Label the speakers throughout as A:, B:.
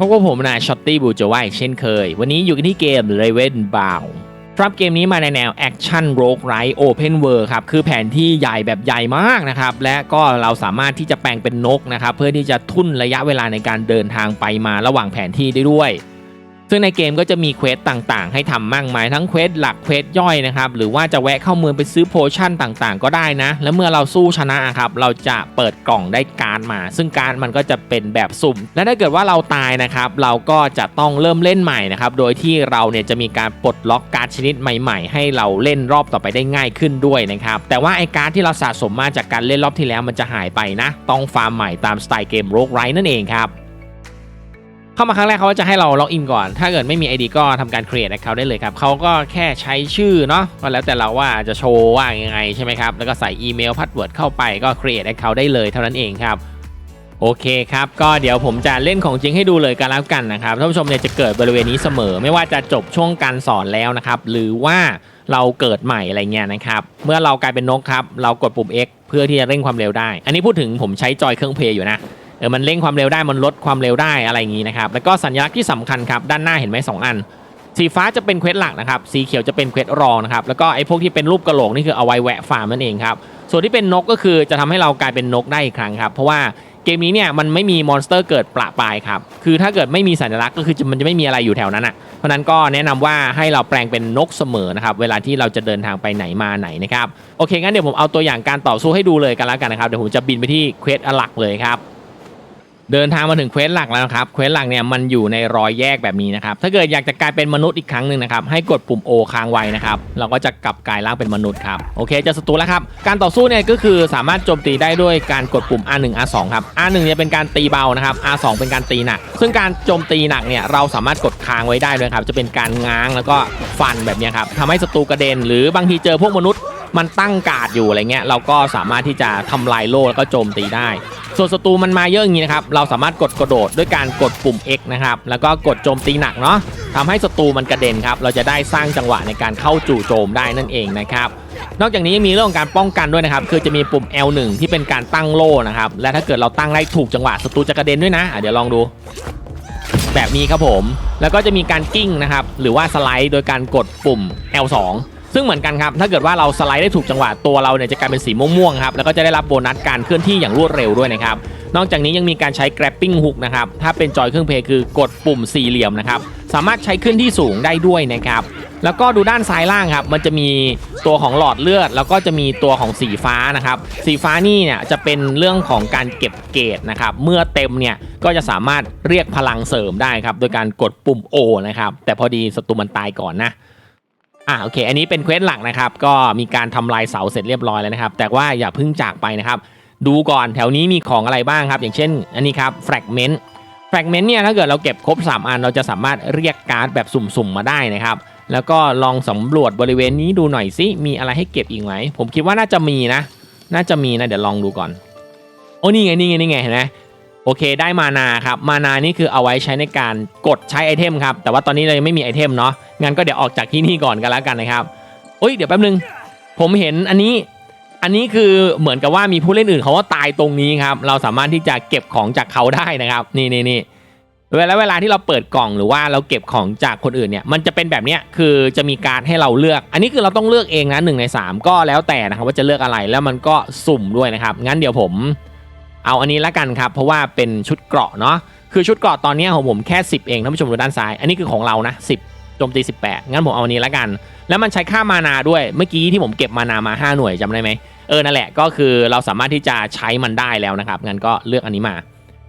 A: พบกับผมนายช็อตตี้บูจว่าอีกเช่นเคย วันนี้อยู่กันที่เกม Raven Bound ครับเกมนี้มาในแนวแอคชั่นโรกไรโอเพนเวิร์ครับ คือแผนที่ใหญ่แบบใหญ่มากนะครับ และก็เราสามารถที่จะแปลงเป็นนกนะครับ เพื่อที่จะทุ่นระยะเวลาในการเดินทางไปมาระหว่างแผนที่ได้ด้วย ซึ่งในเกมก็จะมีเควสต่างๆ ให้ทำมากมายทั้งเควสหลักเควสย่อยนะครับหรือว่าจะแวะเข้าเมืองไปซื้อโพชั่นต่างๆ ก็ได้นะ แล้วเมื่อเราสู้ชนะครับเราจะเปิดกล่องได้การมา ซึ่งการมันก็จะเป็นแบบสุ่ม และถ้าเกิดว่าเราตายนะครับเราก็จะต้องเริ่มเล่นใหม่นะครับโดยที่เราเนี่ยจะมีการปลดล็อกการ์ดชนิดใหม่ ๆ ให้เราเล่นรอบต่อไปได้ง่ายขึ้นด้วยนะครับแต่ว่าไอการ์ดที่เราสะสมมาจากการเล่นรอบที่แล้วมันจะหายไปนะ ต้องฟาร์มใหม่ตามสไตล์เกมโรกไรนั่นเองครับ เข้ามาครั้งแรกเขาจะให้เราล็อกอินก่อน ถ้าเกิดไม่มี ID ก็ทำการ create account ได้เลยครับเขาก็แค่ใช้ชื่อเนาะก็แล้วแต่เราว่าจะโชว์ว่ายังไงใช่ไหมครับ แล้วก็ใส่อีเมลพาสเวิร์ดเข้าไปก็ create account ได้เลยเท่านั้นเองครับโอเคครับ ก็เดี๋ยวผมจะเล่นของจริงให้ดูเลยกันแล้วกันนะครับท่านผู้ชมเนี่ยจะเกิดบริเวณนี้เสมอ ไม่ว่าจะจบช่วงการสอนแล้วนะครับ หรือว่าเราเกิดใหม่อะไรเงี้ยนะครับ เมื่อเรากลายเป็นนกครับ เรากดปุ่ม X เพื่อที่จะเร่งความเร็วได้ อันนี้พูดถึงผมใช้จอยเครื่องเพลย์อยู่นะ เออมันเร่งความเร็วได้มันลดความเร็วได้อะไรอย่างนี้นะครับแล้วก็สัญลักษณ์ที่สำคัญครับด้านหน้าเห็นไหมสองอัน สีฟ้าจะเป็นเควสหลักนะครับสีเขียวจะเป็นเควสรองนะครับแล้วก็ไอ้พวกที่เป็นรูปกระโหลกนี่คือเอาไว้แวะฟาร์มนั่นเองครับส่วนที่เป็นนกก็คือจะทำให้เรากลายเป็นนกได้อีกครั้งครับเพราะว่าเกมนี้เนี่ยมันไม่มีมอนสเตอร์เกิดประปายครับคือถ้าเกิดไม่มีสัญลักษณ์ก็คือมันจะไม่มีอะไรอยู่แถวนั้นอะเพราะนั้นก็แนะนำว่าให้เราแปลงเป็นนกเสมอนะครับเวลาที่เราจะเดินทางไปไหนมาไหนนะครับโอเคงั้นเดี๋ยวผมเอาตัวอย่างการต่อสู้ให้ดูเลยกันแล้วกันนะครับเดี๋ยวผมจะบินไปที่เควสหลักเลยครับ เดินทางมาถึงเควสหลักแล้วนะครับเควสหลักเนี่ยมันอยู่ในรอยแยกแบบนี้นะครับถ้าเกิดอยากจะกลายเป็นมนุษย์อีกครั้งหนึ่งนะครับให้กดปุ่ม O ค้างไว้นะครับเราก็จะกลับกลายร่างเป็นมนุษย์ครับโอเคจะศัตรูแล้วครับการต่อสู้เนี่ยก็คือสามารถโจมตีได้ด้วยการกดปุ่ม R1 R2 ครับ R1 เนี่ยเป็นการตีเบานะครับ R2 เป็นการตีหนัก ซึ่งการโจมตีหนักเนี่ยเราสามารถกดค้างไว้ได้ด้วยครับจะเป็นการง้างแล้วก็ฟันแบบนี้ครับทำให้ศัตรูกระเด็น หรือบางทีเจอพวกมนุษย์มันตั้งกาดอยู่อะไรเงี้ยเราก็สามารถที่จะทำลายโล่แล้วก็โจมตีได้ ส่วนศัตรูมันมาเยอะอย่างนี้นะครับ เราสามารถกดกระโดดด้วยการกดปุ่ม X นะครับ แล้วก็กดโจมตีหนักเนาะทำให้ศัตรูมันกระเด็นครับ เราจะได้สร้างจังหวะในการเข้าจู่โจมได้นั่นเองนะครับ นอกจากนี้ยังมีเรื่องของการป้องกันด้วยนะครับ คือจะมีปุ่ม L1 ที่เป็นการตั้งโล่นะครับ และถ้าเกิดเราตั้งได้ถูกจังหวะศัตรูจะกระเด็นด้วยนะะเดี๋ยวลองดู แบบนี้ครับผม แล้วก็จะมีการกิ้งนะครับ หรือว่าสไลด์โดยการกดปุ่ม L2 ซึ่งเหมือนกันครับถ้าเกิดว่าเราสไลด์ได้ถูกจังหวะตัวเราเนี่ยจะกลายเป็นสีม่วงๆครับแล้วก็จะได้รับโบนัสการเคลื่อนที่อย่างรวดเร็วด้วยนะครับนอกจากนี้ยังมีการใช้ grabbing hook นะครับถ้าเป็นจอยเครื่องเพลย์คือกดปุ่มสี่เหลี่ยมนะครับสามารถใช้ขึ้นที่สูงได้ด้วยนะครับแล้วก็ดูด้านซ้ายล่างครับมันจะมีตัวของหลอดเลือด แล้วก็จะมีตัวของสีฟ้านะครับสีฟ้านี่เนี่ยจะเป็นเรื่องของการเก็บเกรดนะครับเมื่อเต็มเนี่ยก็จะสามารถเรียกพลังเสริมได้ครับโดยการกดปุ่ม O นะครับแต่พอดีศัตรูมันตายก่อนนะ อะโอเค อันนี้เป็นเควสหลักนะครับ ก็มีการทำลายเสาเสร็จเรียบร้อยแล้วนะครับ แต่ว่าอย่าเพิ่งจากไปนะครับ ดูก่อนแถวนี้มีของอะไรบ้างครับ อย่างเช่น อันนี้ครับแฟกเมนต์แฟกเมนต์เนี่ยถ้าเกิดเราเก็บครบ 3 อัน เราจะสามารถเรียกการ์ดแบบสุ่มๆมาได้นะครับ แล้วก็ลองสำรวจบริเวณนี้ดูหน่อยสิมีอะไรให้เก็บอีกไหมผมคิดว่าน่าจะมีนะ น่าจะมีนะเดี๋ยวลองดูก่อนโอ้นี่ไงนี่ไงนี่ไงเห็นไหม โอเคได้มานาครับมานานี่คือเอาไว้ใช้ในการกดใช้ไอเทมครับแต่ว่าตอนนี้เรายังไม่มีไอเทมเนาะงั้นก็เดี๋ยวออกจากที่นี่ก่อนกันแล้วกันนะครับโอ้ยเดี๋ยวแป๊บนึง ผมเห็นอันนี้อันนี้คือเหมือนกับว่ามีผู้เล่นอื่นเขาว่าตายตรงนี้ครับเราสามารถที่จะเก็บของจากเขาได้นะครับ นี่นี่นี่เวลาเวลาที่เราเปิดกล่องหรือว่าเราเก็บของจากคนอื่นเนี่ยมันจะเป็นแบบเนี้ยคือจะมีการให้เราเลือก อันนี้คือเราต้องเลือกเองนะหนึ่งในสามก็แล้วแต่นะครับว่าจะเลือกอะไรแล้วมันก็สุ่มด้วยนะครับงั้นเดี๋ยวผม เอาอันนี้ละกันครับ เพราะว่าเป็นชุดเกราะเนาะคือชุดเกราะตอนนี้ของผมแค่ 10 เองท่านผู้ชมดูด้านซ้าย อันนี้คือของเรานะ 10โจมตี 18 งั้นผมเอาอันนี้ละกัน แล้วมันใช้ค่ามานาด้วยเมื่อกี้ที่ผมเก็บมานามา 5 หน่วยจำได้ไหมเออนั่นแหละก็คือเราสามารถที่จะใช้มันได้แล้วนะครับงั้นก็เลือกอันนี้มา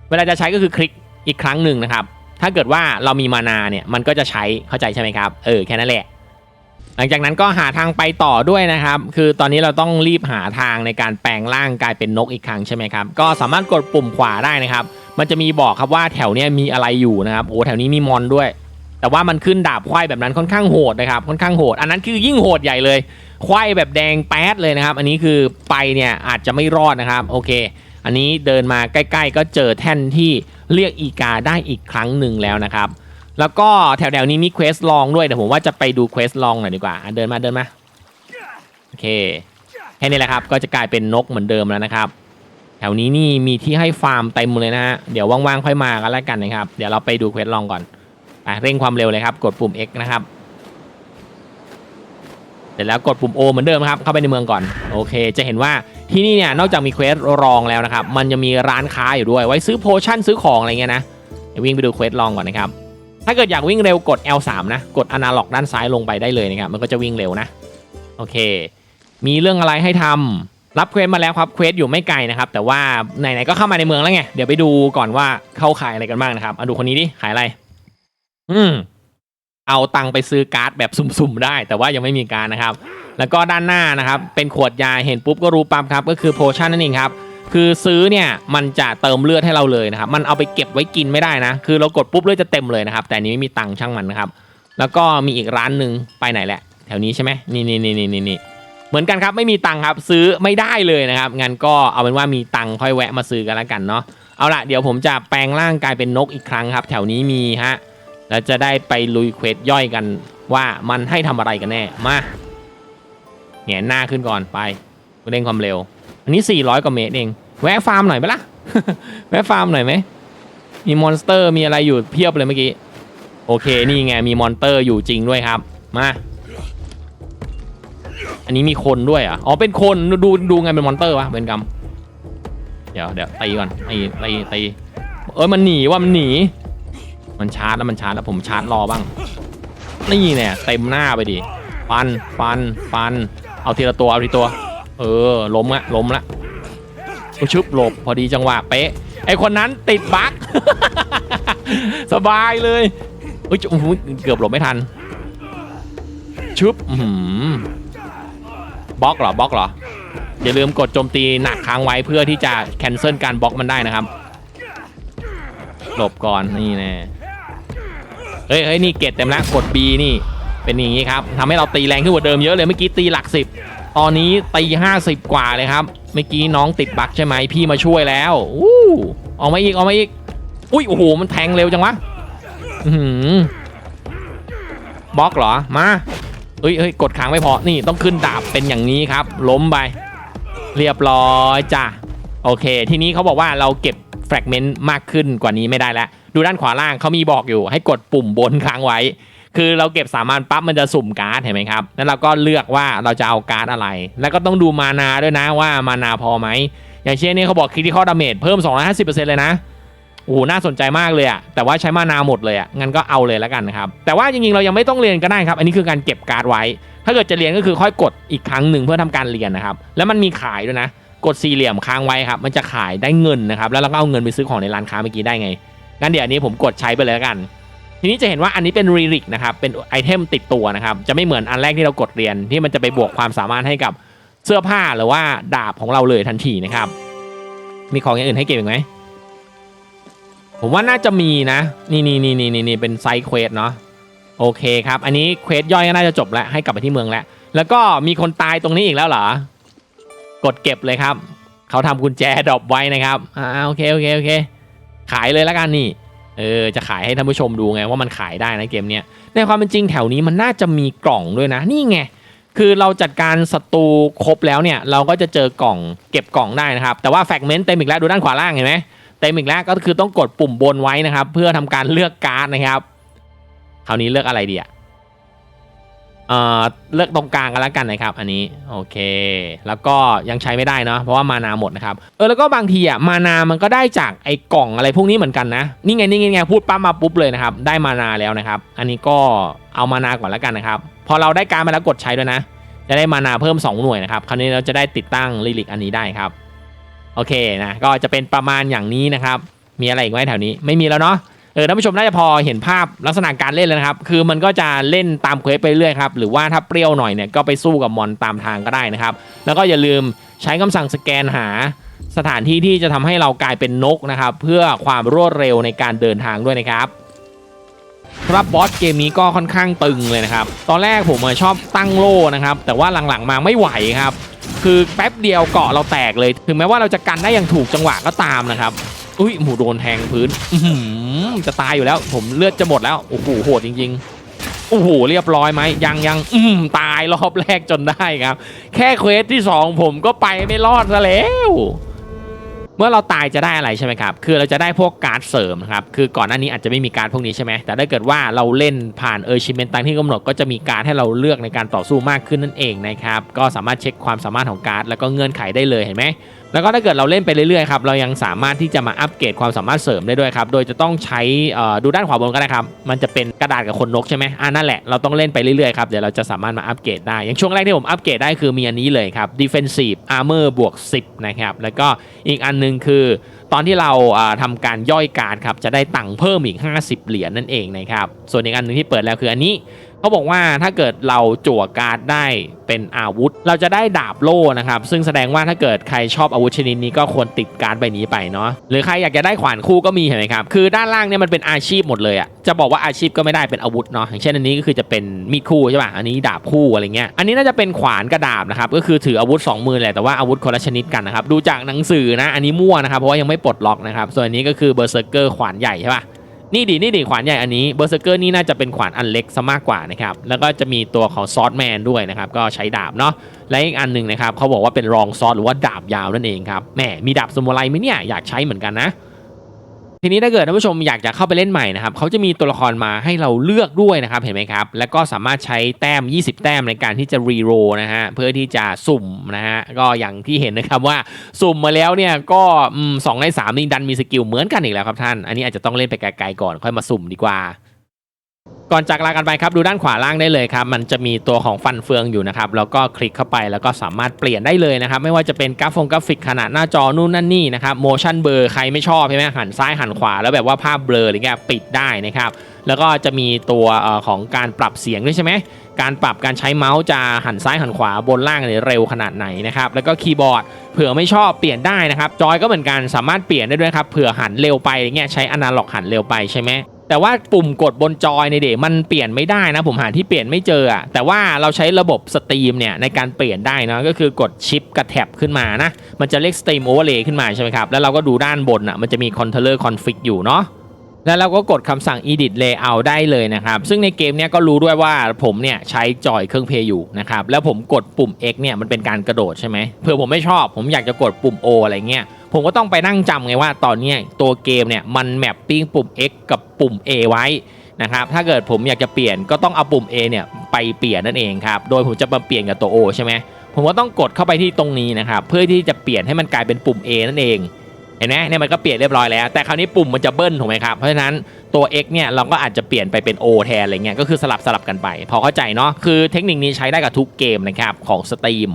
A: เวลาจะใช้ก็คือคลิกอีกครั้งหนึ่งนะครับถ้าเกิดว่าเรามีมานาเนี่ยมันก็จะใช้เข้าใจใช่ไหมครับเออแค่นั้นแหละ หลังจากนั้นก็หาทางไปต่อด้วยนะครับ คือตอนนี้เราต้องรีบหาทางในการแปลงร่างกลายเป็นนกอีกครั้งใช่ไหมครับ ก็สามารถกดปุ่มขวาได้นะครับ มันจะมีบอกครับว่าแถวเนี้ยมีอะไรอยู่นะครับ โอ้แถวนี้มีมอนด้วย แต่ว่ามันขึ้นดาบควายแบบนั้นค่อนข้างโหดนะครับ ค่อนข้างโหด อันนั้นคือยิ่งโหดใหญ่เลย ควายแบบแดงแป๊ดเลยนะครับ อันนี้คือไปเนี่ยอาจจะไม่รอดนะครับ โอเค อันนี้เดินมาใกล้ ๆ ก็เจอแท่นที่เรียกอีกาได้อีกครั้งหนึ่งแล้วนะครับ แล้วก็แถวๆนี้มีเควสลองด้วยเดี๋ยวผมว่าจะไปดูเควสลองหน่อยดีกว่าเดินมาเดินมาโอเคแค่นี้แหละครับก็จะกลายเป็นนกเหมือนเดิมแล้วนะครับ แถวนี้นี่มีที่ให้ฟาร์มเต็มเลยนะฮะเดี๋ยวว่างๆค่อยมากันแล้วกันนะครับ เดี๋ยวเราไปดูเควสลองก่อนไปเร่งความเร็วเลยครับ กดปุ่ม X นะครับเสร็จแล้วกดปุ่ม O เหมือนเดิมครับ เข้าไปในเมืองก่อน โอเค จะเห็นว่าที่นี่เนี่ยนอกจากมีเควสรองแล้วนะครับ มันจะมีร้านค้าอยู่ด้วย ไว้ซื้อโพชั่นซื้อของอะไรเงี้ยนะเดี๋ยววิ่งไปดูเควสลองก่อนนะครับ ถ้าเกิดอยากวิ่งเร็วกด L3 นะกดอนาล็อกด้านซ้ายลงไปได้เลยนะครับมันก็จะวิ่งเร็วนะโอเค มีเรื่องอะไรให้ทำรับเควสมาแล้วครับเควสอยู่ไม่ไกลนะครับ แต่ว่าไหนๆก็เข้ามาในเมืองแล้วไงเดี๋ยวไปดูก่อนว่าเข้าขายอะไรกันบ้างนะครับเอาดูคนนี้ดิขายอะไร อืมเอาตังค์ไปซื้อการ์ดแบบสุ่มๆได้ แต่ว่ายังไม่มีการนะครับ แล้วก็ด้านหน้านะครับ เป็นขวดยาเห็นปุ๊บก็รู้ปั๊บครับ ก็คือโพชั่นนั่นเองครับ คือซื้อเนี่ยมันจะเติมเลือดให้เราเลยนะครับ มันเอาไปเก็บไว้กินไม่ได้นะ คือเรากดปุ๊บเลือดจะเต็มเลยนะครับ แต่นี้ไม่มีตังค์ช่างมันนะครับ แล้วก็มีอีกร้านหนึ่งไปไหนแหละ แถวนี้ใช่ไหมนี่นี่นี่นี่นี่เหมือนกันครับไม่มีตังค์ครับซื้อไม่ได้เลยนะครับงั้นก็เอาเป็นว่ามีตังค์ค่อยแวะมาซื้อกันแล้วกันเนาะเอาละเดี๋ยวผมจะแปลงร่างกายเป็นนกอีกครั้งครับ แถวนี้มีฮะแล้วจะได้ไปลุยเควสย่อยกันว่ามันให้ทำอะไรกันแน่มาแหงนหน้าขึ้นก่อนไปเร่งความเร็ว อันนี้ 400 กว่าเมตรเอง แวะฟาร์มหน่อยไหมล่ะ แวะฟาร์มหน่อยไหม มีมอนสเตอร์มีอะไรอยู่เพียบเลยเมื่อกี้ โอเค นี่ไง มีมอนสเตอร์อยู่จริงด้วยครับ มา อันนี้มีคนด้วยอะอ๋อ เป็นคน ดูดูไงเป็นมอนสเตอร์วะเป็นกรรมเดี๋ยวเดี๋ยวตีก่อน ตีตีตีเอ้ย มันหนีว่ามันหนี มันชาร์จแล้วมันชาร์จแล้วผมชาร์จรอบ้าง นี่เนี่ยเต็มหน้าไปดิฟันฟันฟัน เอาทีละตัว เอาทีละตัว เออล้มละล้มละก็ชึบหลบพอดีจังหวะเป๊ะ ไอคนนั้นติดบั๊กสบายเลยเฮ้ยเกือบหลบไม่ทันชึบหือบล็อกเหรอบล็อกเหรอ อย่าลืมกดโจมตีหนักค้างไว้เพื่อที่จะแคนเซิลการบล็อกมันได้นะครับ หลบก่อนนี่แน่เฮ้ยเฮ้ยนี่เกตเต็มแล้วกด B นี่ เป็นอย่างนี้ครับทำให้เราตีแรงขึ้นกว่าเดิมเยอะเลยเมื่อกี้ตีหลักสิบ ตอนนี้ตีห้าสิบกว่าเลยครับ เมื่อกี้น้องติดบั๊กใช่ไหมพี่มาช่วยแล้วอู้ออกมาอีกออกมาอีก อุ้ยโอ้โหมันแทงเร็วจังวะหือบล็อกเหรอมาเอ้ยเฮ้ยกดค้างไม่พอนี่ต้องขึ้นดาบเป็นอย่างนี้ครับ ล้มไป เรียบร้อยจ้ะโอเค ทีนี้เขาบอกว่าเราเก็บแฟกเมนต์มากขึ้นกว่านี้ไม่ได้แล้ว ดูด้านขวาล่างเขามีบอกอยู่ให้กดปุ่มบนค้างไว้ คือเราเก็บสามารถปั๊บมันจะสุ่มการ์ดเห็นไหมครับแล้วเราก็เลือกว่าเราจะเอาการ์ดอะไร แล้วก็ต้องดูมานาด้วยนะว่ามานาพอไหม อย่างเช่นนี่เขาบอกคริติคอลดาเมจเพิ่ม 250%เลยนะโอ้โหน่าสนใจมากเลยอะแต่ว่าใช้มานาหมดเลยอะงั้นก็เอาเลยแล้วกันนะครับ แต่ว่าจริงๆเรายังไม่ต้องเรียนก็ได้ครับ อันนี้คือการเก็บการ์ดไว้ ถ้าเกิดจะเรียนก็คือค่อยกดอีกครั้งหนึ่งเพื่อทำการเรียนนะครับ แล้วมันมีขายด้วยนะ กดสี่เหลี่ยมค้างไว้ครับ มันจะขายได้เงินนะครับ แล้วเราก็เอาเงินไปซื้อของในร้านค้าเมื่อกี้ได้ไง งั้นเดี๋ยวอันนี้ผมกดใช้ไปเลยแล้วกัน ทีนี้จะเห็นว่าอันนี้เป็นรีริกนะครับ เป็นไอเทมติดตัวนะครับ จะไม่เหมือนอันแรกที่เรากดเรียนที่มันจะไปบวกความสามารถให้กับเสื้อผ้าหรือว่าดาบของเราเลยทันทีนะครับ มีของอย่างอื่นให้เก็บอีกไหมผมว่าน่าจะมีนะ นี่นี่นี่นี่นี่เป็นไซเควสเนาะโอเคครับ อันนี้เควสย่อยก็น่าจะจบแล้วให้กลับไปที่เมืองแล้ว แล้วก็มีคนตายตรงนี้อีกแล้วเหรอ กดเก็บเลยครับ เขาทำกุญแจดรอปไว้นะครับ อ่าโอเคโอเคโอเค ขายเลยแล้วกันนี่ เออจะขายให้ท่านผู้ชมดูไงว่ามันขายได้นะเกมเนี้ยในความเป็นจริงแถวนี้มันน่าจะมีกล่องด้วยนะนี่ไงคือเราจัดการศัตรูครบแล้วเนี่ยเราก็จะเจอกล่องเก็บกล่องได้นะครับ แต่ว่าแฟกเมนต์เต็มอีกแล้วดูด้านขวาล่างเห็นไหมเต็มอีกแล้วก็คือต้องกดปุ่มบนไว้นะครับ เพื่อทำการเลือกการ์ดนะครับคราวนี้เลือกอะไรดีอะ เอ่อเลือกตรงกลางกันแล้วกันนะครับ อันนี้โอเค แล้วก็ยังใช้ไม่ได้เนาะเพราะว่ามานาหมดนะครับเออแล้วก็บางทีอะมานามันก็ได้จากไอ้กล่องอะไรพวกนี้เหมือนกันนะนี่ไงนี่ไงนี่ไงพูดปั๊มมาปุ๊บเลยนะครับได้มานาแล้วนะครับ อันนี้ก็เอามานาก่อนแล้วกันนะครับพอเราได้การมาแล้วกดใช้ด้วยนะ จะได้มานาเพิ่ม 2 หน่วยนะครับคราวนี้เราจะได้ติดตั้งลิลิกอันนี้ได้ครับโอเคนะก็จะเป็นประมาณอย่างนี้นะครับ มีอะไรอีกไหมแถวนี้ไม่มีแล้วเนาะ เออท่านผู้ชมน่าจะพอเห็นภาพลักษณะการเล่นแล้วนะครับ คือมันก็จะเล่นตามเควสไปเรื่อยครับ หรือว่าถ้าเปรี้ยวหน่อยเนี่ยก็ไปสู้กับมอนตามทางก็ได้นะครับ แล้วก็อย่าลืมใช้คำสั่งสแกนหาสถานที่ที่จะทำให้เรากลายเป็นนกนะครับ เพื่อความรวดเร็วในการเดินทางด้วยนะครับรับบอสเกมนี้ก็ค่อนข้างตึงเลยนะครับ ตอนแรกผมอะชอบตั้งโล่นะครับ แต่ว่าหลังๆมาไม่ไหวครับ คือแป๊บเดียวเกาะเราแตกเลย ถึงแม้ว่าเราจะกันได้อย่างถูกจังหวะก็ตามนะครับ อุ้ยหมูโดนแทงพื้นอื จะตายอยู่แล้ว ผมเลือดจะหมดแล้วโอ้โหโหดจริงๆโอ้โหเรียบร้อยไหมยังยังอืมตายรอบแรกจนได้ครับ แค่เควสที่ 2 ผมก็ไปไม่รอดซะแล้วเมื่อเราตายจะได้อะไรใช่ไหมครับ คือเราจะได้พวกการ์ดเสริมครับ คือก่อนหน้านี้อาจจะไม่มีการพวกนี้ใช่ไหม แต่ถ้าเกิดว่าเราเล่นผ่านเออชิเมนตังที่กำหนดก็จะมีการให้เราเลือกในการต่อสู้มากขึ้นนั่นเองนะครับ ก็สามารถเช็คความสามารถของการ์ดแล้วก็เงื่อนไขได้เลยเห็นไหมแล้วก็ถ้าเกิดเราเล่นไปเรื่อยๆครับเรายังสามารถที่จะมาอัปเกรดความสามารถเสริมได้ด้วยครับโดยจะต้องใช้อ่อดูด้านขวาบนก็ได้ครับมันจะเป็นกระดาษกับคนนกใช่ไหมอ่านั่นแหละเราต้องเล่นไปเรื่อยๆครับเดี๋ยวเราจะสามารถมาอัปเกรดได้อย่างช่วงแรกที่ผมอัปเกรดได้คือมีอันนี้เลยครับ defensive armor บวก 10นะครับแล้วก็อีกอันหนึงคือ ตอนที่เราอ่าทำการย่อยการครับจะได้ตังค์เพิ่มอีก 50 เหรียญนั่นเองนะครับส่วนอีกอันหนึงที่เปิดแล้วคืออันนี้ เขาบอกว่าถ้าเกิดเราจั่วการ์ดได้เป็นอาวุธ เราจะได้ดาบโล่นะครับ ซึ่งแสดงว่าถ้าเกิดใครชอบอาวุธชนิดนี้ก็ควรติดการ์ดใบนี้ไปเนาะหรือใครอยากจะได้ขวานคู่ก็มีเห็นไหมครับ คือด้านล่างเนี่ยมันเป็นอาชีพหมดเลยอะจะบอกว่าอาชีพก็ไม่ได้เป็นอาวุธเนาะอย่างเช่นอันนี้ก็คือจะเป็นมีดคู่ใช่ป่ะอันนี้ดาบคู่อะไรเงี้ยอันนี้น่าจะเป็นขวานกระดาบนะครับก็คือถืออาวุธสองมือแหละแต่ว่าอาวุธคนละชนิดกันนะครับดูจากหนังสือนะอันนี้มั่วนะครับเพราะว่ายังไม่ปลดล็อกนะครับส่วนอันนี้ก็คือเบอร์เซอร์เกอร์ขวานใหญ่ใช่ป่ะ นี่ดินี่ดิขวานใหญ่อันนี้เบอร์เซอร์เกอร์นี่น่าจะเป็นขวานอันเล็กซะมากกว่านะครับแล้วก็จะมีตัวของซอสแมนด้วยนะครับก็ใช้ดาบเนาะและอีกอันหนึ่งนะครับเขาบอกว่าเป็นรองซอสหรือว่าดาบยาวนั่นเองครับแหมมีดาบสมุไรไหมเนี่ยอยากใช้เหมือนกันนะ ทีนี้ถ้าเกิดท่านผู้ชมอยากจะเข้าไปเล่นใหม่นะครับเขาจะมีตัวละครมาให้เราเลือกด้วยนะครับเห็นไหมครับ แล้วก็สามารถใช้แต้ม 20 แต้มในการที่จะรีโรนะฮะเพื่อที่จะสุ่มนะฮะก็อย่างที่เห็นนะครับว่าสุ่มมาแล้วเนี่ยก็สองในสามนี่ดันมีสกิลเหมือนกันอีกแล้วครับท่าน อันนี้อาจจะต้องเล่นไปไกลๆก่อนค่อยมาสุ่มดีกว่า ก่อนจากลากันไปครับดูด้านขวาล่างได้เลยครับมันจะมีตัวของฟันเฟืองอยู่นะครับแล้วก็คลิกเข้าไปแล้วก็สามารถเปลี่ยนได้เลยนะครับไม่ว่าจะเป็นกราฟงกราฟิกขนาดหน้าจอนู่นนั่นนี่นะครับโมชั่นเบอร์ใครไม่ชอบใช่ไหมหันซ้ายหันขวาแล้วแบบว่าภาพเบลออะไรเงี้ยปิดได้นะครับแล้วก็จะมีตัวของการปรับเสียงด้วยใช่ไหมการปรับการใช้เมาส์จะหันซ้ายหันขวาบนล่างเนี่ยเร็วขนาดไหนนะครับแล้วก็คีย์บอร์ดเผื่อไม่ชอบเปลี่ยนได้นะครับจอยก็เหมือนกันสามารถเปลี่ยนได้ด้วยครับเผื่อหันเร็วไปอย่างเงี้ยใช้อนาล็อกหันเร็วไปใช่ไหม แต่ว่าปุ่มกดบนจอยในเดมันเปลี่ยนไม่ได้นะ ผมหาที่เปลี่ยนไม่เจออะแต่ว่าเราใช้ระบบสตรีมเนี่ยในการเปลี่ยนได้นะก็คือกดชิปกับแท็บขึ้นมานะมันจะเรียกสตรีมโอเวอร์เลย์ขึ้นมาใช่ไหมครับ แล้วเราก็ดูด้านบนอะมันจะมี controller config อยู่เนาะแล้วเราก็กดคำสั่ง edit layout ได้เลยนะครับ ซึ่งในเกมเนี้ยก็รู้ด้วยว่าผมเนี่ยใช้จอยเครื่องเพย์อยู่นะครับ แล้วผมกดปุ่ม X เนี่ยมันเป็นการกระโดดใช่ไหมเผื่อผมไม่ชอบ ผมอยากจะกดปุ่ม O อะไรเงี้ย ผมก็ต้องไปนั่งจำไงว่าตอนนี้ตัวเกมเนี่ยมันแมปปิ้งปุ่ม X กับปุ่ม A ไว้นะครับถ้าเกิดผมอยากจะเปลี่ยนก็ต้องเอาปุ่ม A เนี่ยไปเปลี่ยนนั่นเองครับโดยผมจะมาเปลี่ยนกับตัว O ใช่ไหมผมก็ต้องกดเข้าไปที่ตรงนี้นะครับเพื่อที่จะเปลี่ยนให้มันกลายเป็นปุ่ม A นั่นเองเห็นไหมเนี่ยมันก็เปลี่ยนเรียบร้อยแล้ว แต่คราวนี้ปุ่มมันจะเบิ้ลถูกไหมครับเพราะฉะนั้นตัว X เนี่ยเราก็อาจจะเปลี่ยนไปเป็น O แทนอะไรเงี้ยก็คือสลับสลับกันไป พอเข้าใจเนาะคือเทคนิคนี้ใช้ได้กับทุกเกมนะครับของ Steam